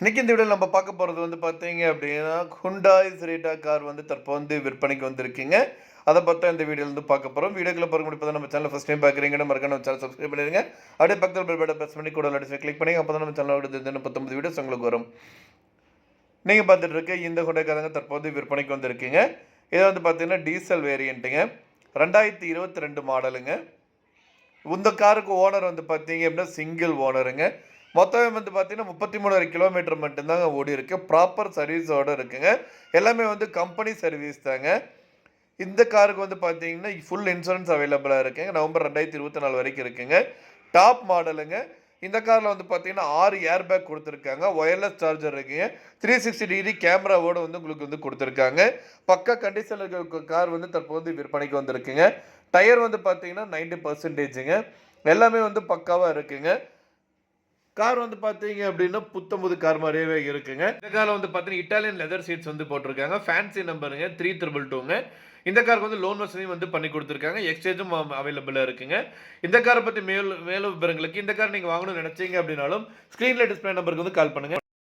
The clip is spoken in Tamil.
இன்றைக்கி இந்த வீடியோவில் நம்ம பார்க்க போகிறது வந்து பார்த்தீங்க அப்படின்னா ஹுண்டாய் சிரேட்டா கார் வந்து தற்போது வந்து விற்பனைக்கு வந்திருக்கீங்க. அதை பார்த்தா இந்த வீடியோவில் வந்து பார்க்க போகிறோம் வீடியோக்குள்ள பார்க்க முடியாது நம்ம சேனல் ஃபஸ்ட் டைம் பார்க்குறீங்கன்னா மறக்காம நம்ம சேனல் சப்ஸ்கிரைப் பண்ணிடுங்க. அப்படியே பக்கத்தில் பெல் பட்டன் ப்ரெஸ் பண்ணி கூட அடிச்சு கிளிக் பண்ணி அப்போ தான் நம்ம சேனலோட பத்தொம்பது வீடியோஸ் உங்களுக்கு வரும். நீங்கள் பார்த்துட்டு இருக்க இந்த ஹுண்டாய் காரங்க தற்போது விற்பனைக்கு வந்திருக்கீங்க. இதை வந்து பார்த்தீங்கன்னா டீசல் வேரியண்ட்டுங்க ரெண்டாயிரத்தி இருபத்தி ரெண்டு மாடலுங்க இந்த காருக்கு ஓனர் வந்து பார்த்தீங்க அப்படின்னா சிங்கிள் ஓனருங்க மொத்தமே வந்து பார்த்தீங்கன்னா முப்பத்தி மூணு கிலோமீட்டர் மட்டும்தாங்க ஓடி இருக்கு ப்ராப்பர் சர்வீஸோடு இருக்குங்க. எல்லாமே வந்து கம்பெனி சர்வீஸ் தாங்க. இந்த காருக்கு வந்து பார்த்தீங்கன்னா ஃபுல் இன்சூரன்ஸ் அவைலபிளாக இருக்குங்க. நவம்பர் ரெண்டாயிரத்தி இருபத்தி நாலு வரைக்கும் இருக்குங்க. டாப் மாடலுங்க இந்த காரில் வந்து பார்த்தீங்கன்னா ஆறு ஏர் பேக் கொடுத்துருக்காங்க. ஒயர்லெஸ் சார்ஜர் இருக்குங்க. த்ரீ சிக்ஸ்டி டிகிரி கேமராவோடு வந்து உங்களுக்கு வந்து கொடுத்துருக்காங்க. பக்கா கண்டிஷனில் இருக்க கார் வந்து தற்போது விற்பனைக்கு வந்திருக்குங்க. டயர் வந்து பார்த்தீங்கன்னா நைன்டி பர்சன்டேஜுங்க எல்லாமே வந்து பக்காவாக இருக்குங்க. கார் வந்து பார்த்தீங்க அப்படின்னா புத்தம்புது கார் மாதிரியே இருக்குங்க. இந்த காரில் வந்து பார்த்தீங்கன்னா இட்டாலியன் லெதர் சீட்ஸ் வந்து போட்டிருக்காங்க. ஃபேன்சி நம்பருங்க த்ரீ த்ரிபிள் டூங்க இந்த காருக்கு வந்து லோன் வசதியும் வந்து பண்ணி கொடுத்துருக்காங்க. எக்ஸ்சேஞ்சும் அவைலபிளாக இருக்குங்க. இந்த காரை பற்றி மேலும் மேலும் விவரங்களுக்கு இந்த கார் நீங்கள் வாங்கணும்னு நினச்சிங்க அப்படின்னாலும் ஸ்க்ரீனில் டிஸ்பிளே நம்பருக்கு வந்து கால் பண்ணுங்கள்